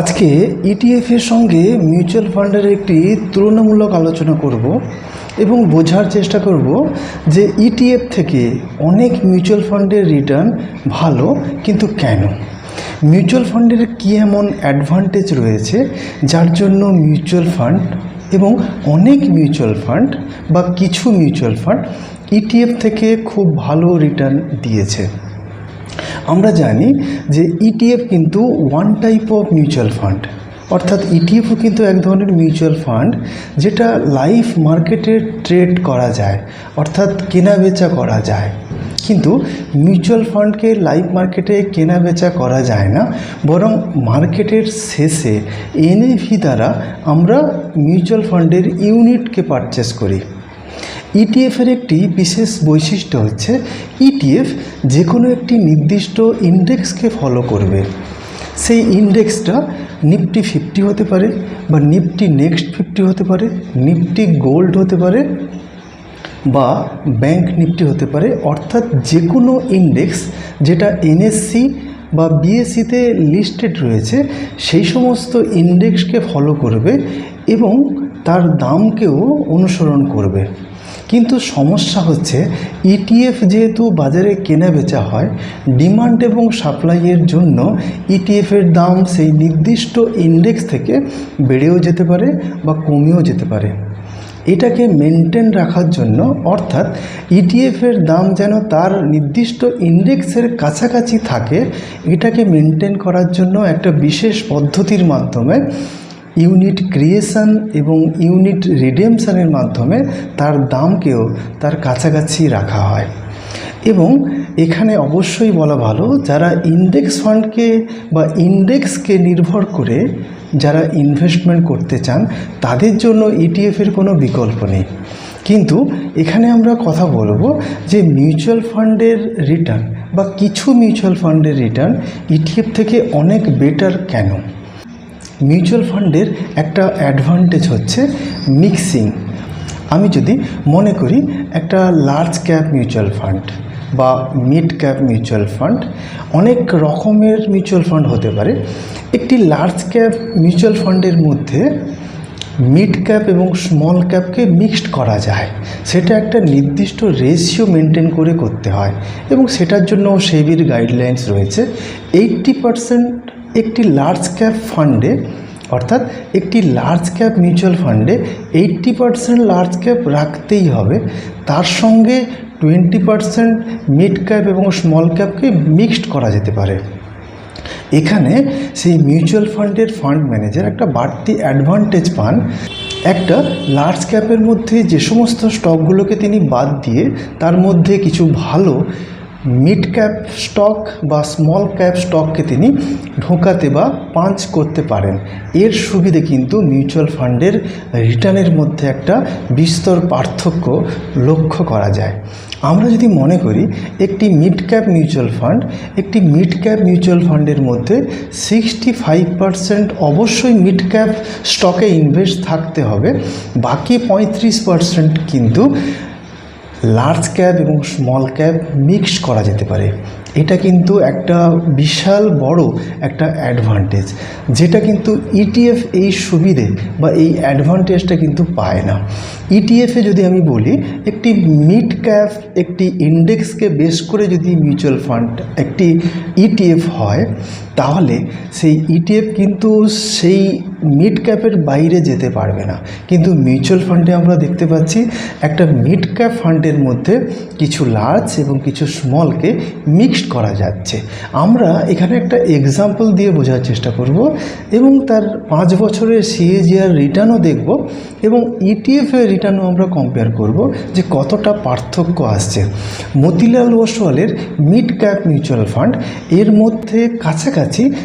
আজকে ইটিএফ এর সঙ্গে মিউচুয়াল ফান্ডের একটি তুলনামূলক আলোচনা করব এবং বোঝার চেষ্টা করব যে ইটিএফ থেকে অনেক মিউচুয়াল ফান্ডের রিটার্ন ভালো, কিন্তু কেন? মিউচুয়াল ফান্ডের কী এমন অ্যাডভান্টেজ রয়েছে যার জন্য মিউচুয়াল ফান্ড এবং অনেক মিউচুয়াল ফান্ড বা কিছু মিউচুয়াল ফান্ড ইটিএফ থেকে খুব ভালো রিটার্ন দিয়েছে? আমরা জানি যে ইটিএফ কিন্তু one type of mutual fund অর্থাৎ ইটিএফও কিন্তু এক ধরনের মিউচুয়াল ফান্ড যেটা লাইফ মার্কেটে ট্রেড করা যায়, অর্থাৎ কেনা বেচা করা যায়। কিন্তু মিউচুয়াল ফান্ডকে লাইভ মার্কেটে কেনা বেচা করা যায় না, বরং মার্কেটের শেষে এনএভি দ্বারা আমরা মিউচুয়াল ফান্ডের ইউনিটকে পারচেস করি। ইটিএফের একটি বিশেষ বৈশিষ্ট্য হচ্ছে ইটিএফ যে কোনো একটি নির্দিষ্ট ইন্ডেক্সকে ফলো করবে। সেই ইন্ডেক্সটা নিফটি ফিফটি হতে পারে বা নিফটি নেক্সট ফিফটি হতে পারে নিফটি গোল্ড হতে পারে বা ব্যাংক নিফটি হতে পারে। অর্থাৎ যে কোনো ইন্ডেক্স যেটা এনএসসি বা বিএসসিতে লিস্টেড রয়েছে, সেই সমস্ত ইন্ডেক্সকে ফলো করবে এবং তার দামকেও অনুসরণ করবে। কিন্তু সমস্যা হচ্ছে ইটিএফ যেহেতু বাজারে কেনা বেচা হয় ডিমান্ড এবং সাপ্লাইয়ের জন্য ইটিএফের দাম সেই নির্দিষ্ট ইন্ডেক্স থেকে বেড়েও যেতে পারে বা কমেও যেতে পারে। এটাকে মেনটেন রাখার জন্য অর্থাৎ ইটিএফের দাম যেন তার নির্দিষ্ট ইন্ডেক্সের কাছাকাছি থাকে, এটাকে মেনটেন করার জন্য একটা বিশেষ পদ্ধতির মাধ্যমে ইউনিট ক্রিয়েশন এবং ইউনিট রিডেমশানের মাধ্যমে তার দামকেও তার কাছাকাছি রাখা হয়। এবং এখানে অবশ্যই বলা ভালো, যারা ইন্ডেক্স ফান্ডকে বা ইন্ডেক্সকে নির্ভর করে যারা ইনভেস্টমেন্ট করতে চান, তাদের জন্য ইটিএফের কোনো বিকল্প নেই। কিন্তু এখানে আমরা কথা বলব যে মিউচুয়াল ফান্ডের রিটার্ন বা কিছু মিউচুয়াল ফান্ডের রিটার্ন ইটিএফ থেকে অনেক বেটার কেন? মিউচুয়াল ফান্ডের একটা অ্যাডভান্টেজ হচ্ছে মিক্সিং আমি যদি মনে করি একটা লার্জ ক্যাপ মিউচুয়াল ফান্ড বা মিড ক্যাপ মিউচুয়াল ফান্ড অনেক রকমের মিউচুয়াল ফান্ড হতে পারে। একটি লার্জ ক্যাপ মিউচুয়াল ফান্ডের মধ্যে মিড ক্যাপ এবং স্মল ক্যাপকে মিক্সড করা যায়। সেটা একটা নির্দিষ্ট রেশিও মেনটেন করে করতে হয় এবং সেটার জন্য সেবির গাইডলাইন্স রয়েছে। এইট্টি পারসেন্ট একটি লার্জ ক্যাপ ফান্ডে অর্থাৎ একটি লার্জ ক্যাপ মিউচুয়াল ফান্ডে এইট্টি পারসেন্ট লার্জ ক্যাপ রাখতেই হবে। তার সঙ্গে টোয়েন্টি পারসেন্ট মিড ক্যাপ এবং স্মল ক্যাপকে মিক্সড করা যেতে পারে। এখানে সেই মিউচুয়াল ফান্ডের ফান্ড ম্যানেজার একটা বাড়তি অ্যাডভান্টেজ পান। একটা লার্জ ক্যাপের মধ্যে যে সমস্ত স্টকগুলোকে তিনি বাদ দিয়ে, তার মধ্যে কিছু ভালো মিড ক্যাপ স্টক বা স্মল ক্যাপ স্টককে তিনি ঢোকাতে বা পাঞ্চ করতে পারেন। এর সুবিধে কিন্তু মিউচুয়াল ফান্ডের রিটার্নের মধ্যে একটা বিস্তর পার্থক্য লক্ষ্য করা যায়। আমরা যদি মনে করি, একটি মিড ক্যাপ মিউচুয়াল ফান্ড, একটি মিড ক্যাপ মিউচুয়াল ফান্ডের মধ্যে সিক্সটি ফাইভ পারসেন্ট অবশ্যই মিড ক্যাপ স্টকে ইনভেস্ট থাকতে হবে। বাকি পঁয়ত্রিশ পারসেন্ট কিন্তু লার্জ ক্যাপ এবং স্মল ক্যাপ মিক্স করা যেতে পারে। এটা কিন্তু একটা বিশাল বড় একটা অ্যাডভান্টেজ যেটা কিন্তু ইটিএফ এই সুবিধে বা এই অ্যাডভান্টেজটা কিন্তু পায় না। ইটিএফে যদি আমি বলি, একটি মিড ক্যাপ একটি ইন্ডেক্সকে বেস করে যদি মিউচুয়াল ফান্ড একটি ইটিএফ হয় তাহলে সেই ইটিএফ কিন্তু সেই মিড ক্যাপের বাইরে যেতে পারবে না। কিন্তু মিউচুয়াল ফান্ডে আমরা দেখতে পাচ্ছি একটা মিড ক্যাপ ফান্ডের মধ্যে কিছু লার্জ এবং কিছু স্মলকে মিক্সড করা যাচ্ছে। আমরা এখানে একটা এক্সাম্পল দিয়ে বোঝার চেষ্টা করব এবং তার পাঁচ বছরের সিএজিআর রিটার্নও দেখব এবং ইটিএফের রিটার্নও আমরা কম্পেয়ার করব যে কতটা পার্থক্য আসছে। মতিলাল ওসওয়ালের মিড ক্যাপ মিউচুয়াল ফান্ড এর মধ্যে কাছাকাছি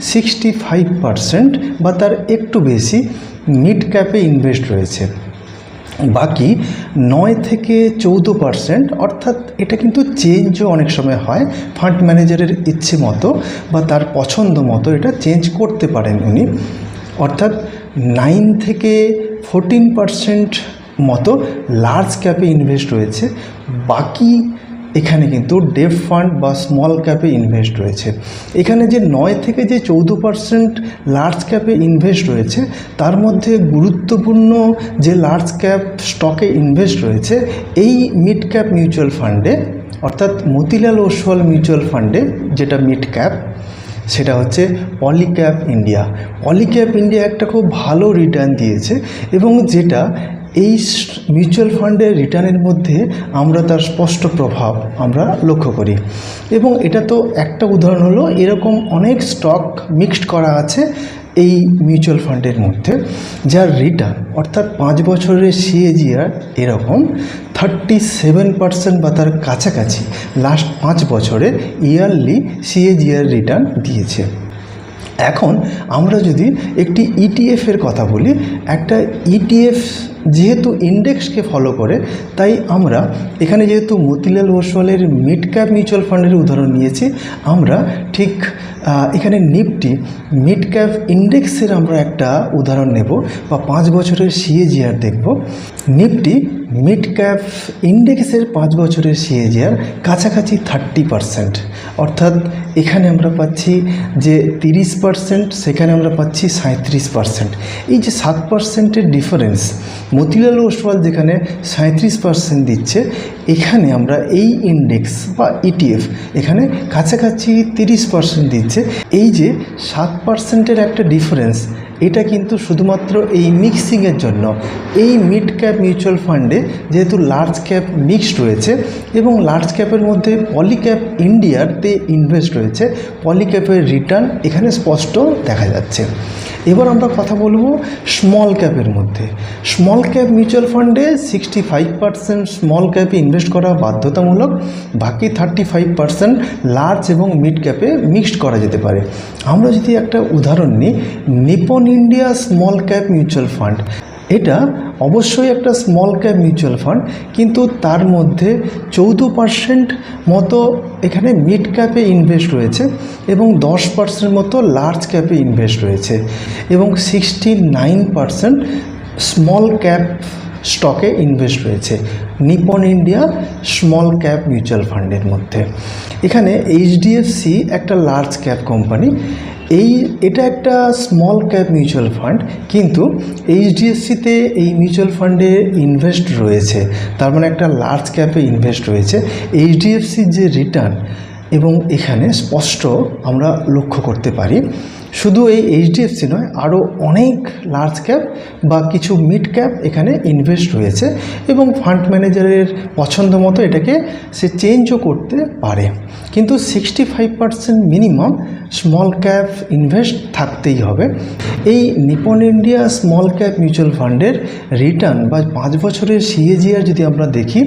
সিক্সটি ফাইভ পারসেন্ট বা তার একটু বেশি মিড ক্যাপে ইনভেস্ট রয়েছে। বাকি নয় থেকে চৌদ্দ পারসেন্ট অর্থাৎ এটা কিন্তু চেঞ্জও অনেক সময় হয় ফান্ড ম্যানেজারের ইচ্ছে মতো বা তার পছন্দ মতো এটা চেঞ্জ করতে পারেন উনি। অর্থাৎ নাইন থেকে ফোরটিন পারসেন্ট মতো লার্জ ক্যাপে ইনভেস্ট রয়েছে। বাকি এখানে কিন্তু ডেফ ফান্ড বা স্মল ক্যাপে ইনভেস্ট রয়েছে। এখানে যে নয় থেকে যে চৌদ্দ পার্সেন্ট লার্জ ক্যাপে ইনভেস্ট রয়েছে, তার মধ্যে গুরুত্বপূর্ণ যে লার্জ ক্যাপ স্টকে ইনভেস্ট রয়েছে, এই মিড ক্যাপ মিউচুয়াল ফান্ডে অর্থাৎ মতিলাল ওসওয়াল মিউচুয়াল ফান্ডে যেটা মিড ক্যাপ সেটা হচ্ছে পলিক্যাপ ইন্ডিয়া পলিক্যাপ ইন্ডিয়া একটা খুব ভালো রিটার্ন দিয়েছে এবং যেটা এই মিউচুয়াল ফান্ডের রিটার্নের মধ্যে আমরা তার স্পষ্ট প্রভাব আমরা লক্ষ্য করি। এবং এটা তো একটা উদাহরণ হলো, এরকম অনেক স্টক মিক্সড করা আছে এই মিউচুয়াল ফান্ডের মধ্যে, যার রিটার্ন অর্থাৎ পাঁচ বছরের সিএজিআর এরকম থার্টি সেভেন পার্সেন্ট বা তার কাছাকাছি লাস্ট পাঁচ বছরে ইয়ারলি সিএজিআর রিটার্ন দিয়েছে। এখন আমরা যদি একটি ইটিএফের কথা বলি, একটা ইটিএফ যেহেতু ইন্ডেক্সকে ফলো করে, তাই আমরা এখানে যেহেতু মতিলাল ওসওয়ালের মিড ক্যাপ মিউচুয়াল ফান্ডের উদাহরণ নিয়েছি, আমরা ঠিক এখানে নিফটি মিড ক্যাপ ইন্ডেক্সের আমরা একটা উদাহরণ নেব বা পাঁচ বছরের সিএজিআর দেখব। নিফটি মিড ক্যাপ ইন্ডেক্সের পাঁচ বছরের সিএজিআর কাছাকাছি থার্টি পারসেন্ট অর্থাৎ এখানে আমরা পাচ্ছি যে তিরিশ পার্সেন্ট সেখানে আমরা পাচ্ছি সাঁত্রিশ পার্সেন্ট এই যে সাত পার্সেন্টের ডিফারেন্স মতিলাল ওসওয়াল যেখানে সাঁত্রিশ পার্সেন্ট দিচ্ছে, এখানে আমরা এই ইন্ডেক্স বা ইটিএফ এখানে কাছাকাছি তিরিশ পার্সেন্ট দিচ্ছে। এই যে সাত পার্সেন্টের একটা ডিফারেন্স এটা কিন্তু শুধুমাত্র এই মিক্সিংয়ের জন্য। এই মিড ক্যাপ মিউচুয়াল ফান্ডে যেহেতু লার্জ ক্যাপ মিক্সড রয়েছে এবং লার্জ ক্যাপের মধ্যে পলিক্যাপ ইন্ডিয়াতে ইনভেস্ট রয়েছে পলিক্যাপের রিটার্ন এখানে স্পষ্ট দেখা যাচ্ছে। এবার আমরা কথা বলব স্মল ক্যাপের মধ্যে। স্মল ক্যাপ মিউচুয়াল ফান্ডে সিক্সটি ফাইভ পার্সেন্ট স্মল ক্যাপে ইনভেস্ট করা বাধ্যতামূলক, বাকি থার্টি ফাইভ পার্সেন্ট লার্জ এবং মিড ক্যাপে মিক্সড করা যেতে পারে। আমরা যদি একটা উদাহরণ নিই Nippon India small cap mutual fund এটা অবশ্যই একটা স্মল ক্যাপ মিউচুয়াল ফান্ড কিন্তু তার মধ্যে চৌদ্দ পার্সেন্ট মতো এখানে মিড ক্যাপে ইনভেস্ট রয়েছে এবং দশ পার্সেন্ট মতো লার্জ ক্যাপে ইনভেস্ট রয়েছে এবং sixty nine percent small cap স্টকে ইনভেস্ট রয়েছে। Nippon India small cap mutual ফান্ডের মধ্যে। এখানে এইচডিএফসি একটা লার্জ ক্যাপ কোম্পানি এই, এটা একটা স্মল ক্যাপ মিউচুয়াল ফান্ড কিন্তু এইচডিএফসিতে এই মিউচুয়াল ফান্ডে ইনভেস্ট রয়েছে। তার মানে একটা লার্জ ক্যাপে ইনভেস্ট রয়েছে। এইচডিএফসির যে রিটার্ন এবং এখানে স্পষ্ট আমরা লক্ষ্য করতে পারি, শুধু এই এইচডিএফসি নয় আরও অনেক লার্জ ক্যাপ বা কিছু মিড ক্যাপ এখানে ইনভেস্ট রয়েছে, এবং ফান্ড ম্যানেজারের পছন্দ মতো এটাকে সে চেঞ্জও করতে পারে। কিন্তু sixty five percent minimum small cap invest থাকতেই হবে। এই Nippon India small cap mutual ফান্ডের রিটার্ন বা পাঁচ বছরের সিএজিআর যদি আমরা দেখি,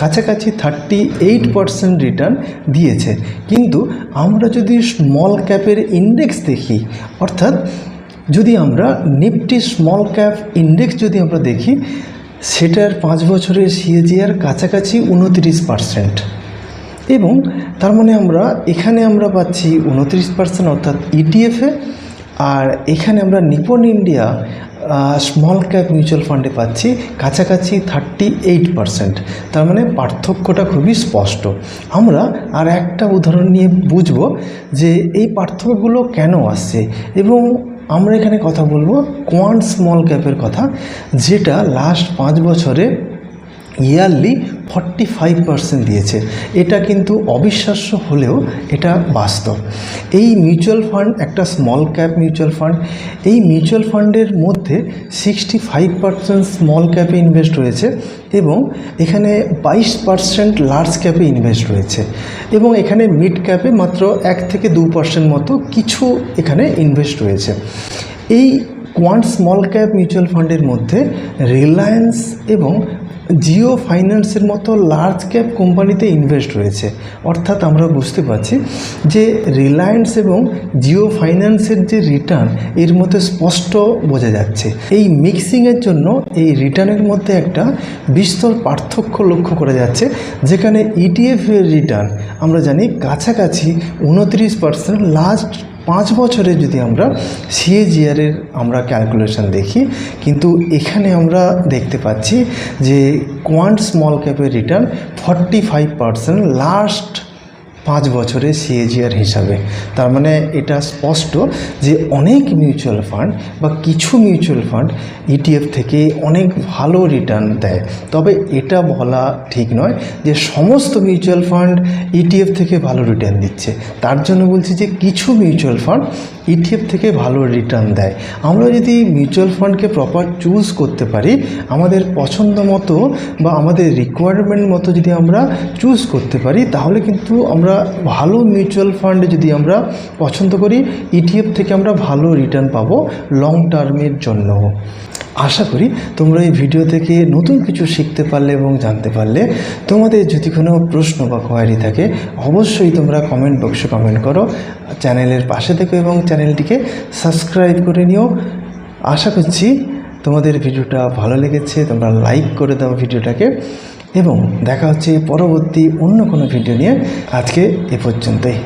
কাছাকাছি থার্টি এইট পার্সেন্ট রিটার্ন দিয়েছে। কিন্তু আমরা যদি স্মল ক্যাপের ইন্ডেক্স দেখি, অর্থাৎ যদি আমরা নিফটি স্মল ক্যাপ ইন্ডেক্স যদি আমরা দেখি, সেটার পাঁচ বছরের সিএজিআর কাছাকাছি উনত্রিশ পার্সেন্ট এবং তার মানে আমরা এখানে আমরা পাচ্ছি উনত্রিশ পার্সেন্ট অর্থাৎ ইটিএফে আর এখানে আমরা Nippon India small cap mutual ফান্ডে পাচ্ছি কাছাকাছি থার্টি এইট পার্সেন্ট তার মানে পার্থক্যটা খুবই স্পষ্ট। আমরা আর একটা উদাহরণ নিয়ে বুঝব যে এই পার্থক্যগুলো কেন আসছে এবং আমরা এখানে কথা বলব কোয়ান্ট স্মল ক্যাপের কথা, যেটা লাস্ট পাঁচ বছরে ইয়ারলি ফর্টি ফাইভ পার্সেন্ট দিয়েছে। এটা কিন্তু অবিশ্বাস্য হলেও এটা বাস্তব। এই মিউচুয়াল ফান্ড একটা স্মল ক্যাপ মিউচুয়াল ফান্ড এই মিউচুয়াল ফান্ডের মধ্যে সিক্সটি ফাইভ পার্সেন্ট স্মল ক্যাপে ইনভেস্ট রয়েছে এবং এখানে বাইশ পার্সেন্ট লার্জ ক্যাপে ইনভেস্ট রয়েছে এবং এখানে মিড ক্যাপে মাত্র এক থেকে দু পার্সেন্ট মতো কিছু এখানে ইনভেস্ট রয়েছে। এই কোয়ান্ট স্মল ক্যাপ মিউচুয়াল ফান্ডের মধ্যে রিলায়েন্স এবং জিও ফাইন্যান্সের মতো লার্জ ক্যাপ কোম্পানিতে ইনভেস্ট রয়েছে অর্থাৎ আমরা বুঝতে পারছি যে রিলায়েন্স এবং জিও ফাইন্যান্সের যে রিটার্ন এর মধ্যে স্পষ্ট বোঝা যাচ্ছে। এই মিক্সিংয়ের জন্য এই রিটার্নের মধ্যে একটা বিস্তর পার্থক্য লক্ষ্য করা যাচ্ছে। যেখানে ইটিএফ এর রিটার্ন আমরা জানি কাছাকাছি উনত্রিশ পার্সেন্ট লাস্ট পাঁচ বছরে যদি আমরা সিএজিআরের আমরা ক্যালকুলেশন দেখি, কিন্তু এখানে আমরা দেখতে পাচ্ছি যে Quant small ক্যাপের return forty five percent last পাঁচ বছরে সিএজিআর হিসাবে। তার মানে এটা স্পষ্ট যে অনেক মিউচুয়াল ফান্ড বা কিছু মিউচুয়াল ফান্ড ইটিএফ থেকে অনেক ভালো রিটার্ন দেয়। তবে এটা বলা ঠিক নয় যে সমস্ত মিউচুয়াল ফান্ড ইটিএফ থেকে ভালো রিটার্ন দিচ্ছে। তার জন্য বলছি যে কিছু মিউচুয়াল ফান্ড ইটিএফ থেকে ভালো রিটার্ন দেয়। আমরা যদি মিউচুয়াল ফান্ডকে প্রপার চুজ করতে পারি, আমাদের পছন্দ মতো বা আমাদের রিকোয়ারমেন্ট মতো যদি আমরা চুজ করতে পারি, তাহলে কিন্তু আমরা ভালো মিউচুয়াল ফান্ড যদি আমরা পছন্দ করি ইটিএফ থেকে আমরা ভালো রিটার্ন পাবো লং টার্মের জন্য। আশা করি তোমরা এই ভিডিও থেকে নতুন কিছু শিখতে পারলে এবং জানতে পারলে তোমাদের যদি কোনো প্রশ্ন বা কোয়ারি থাকে, অবশ্যই তোমরা কমেন্ট বক্সে কমেন্ট করো চ্যানেলের পাশে থেকো এবং চ্যানেলটিকে সাবস্ক্রাইব করে নিও। আশা করছি তোমাদের ভিডিওটা ভালো লেগেছে, তোমরা লাইক করে দাও ভিডিওটাকে এবং দেখা হচ্ছে পরবর্তী অন্য কোনো ভিডিও নিয়ে। আজকে এ পর্যন্তই।